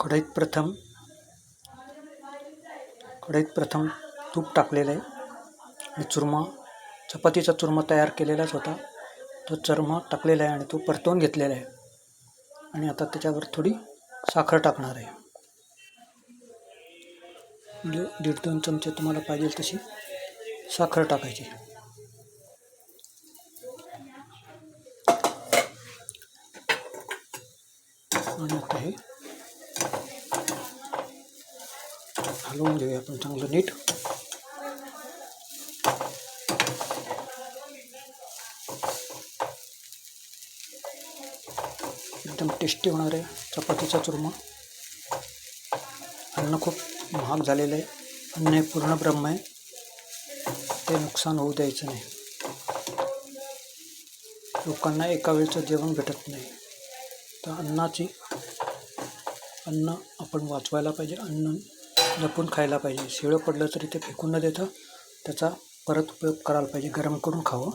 कढईत प्रथम कढईत प्रथम तूप टाकलेलं आहे. आणि चुरमा चपातीचा चुरमा तयार केलेलाच होता. तो चुरमा टाकलेला आहे आणि तो परतवून घेतलेला आहे. आणि आता त्याच्यावर थोडी साखर टाकणार आहे. म्हणजे दीड दोन चमचे तुम्हाला पाहिजे तशी साखर टाकायची. आणि आता हे हलवून घेऊया आपण चांगलं नीट. एकदम टेस्टी होणार आहे चपातीचा चुरमा. अन्न खूप महाग झालेलं आहे. अन्न हे पूर्ण ब्रह्म आहे. ते नुकसान होऊ द्यायचं नाही. लोकांना एका वेळचं जेवण भेटत नाही. तर अन्नाची अन्न आपण वाचवायला पाहिजे. अन्न जपून खायला पाहिजे. शिळं पडलं तरी ते फेकून न देता त्याचा परत उपयोग करायला पाहिजे. गरम करून खावं.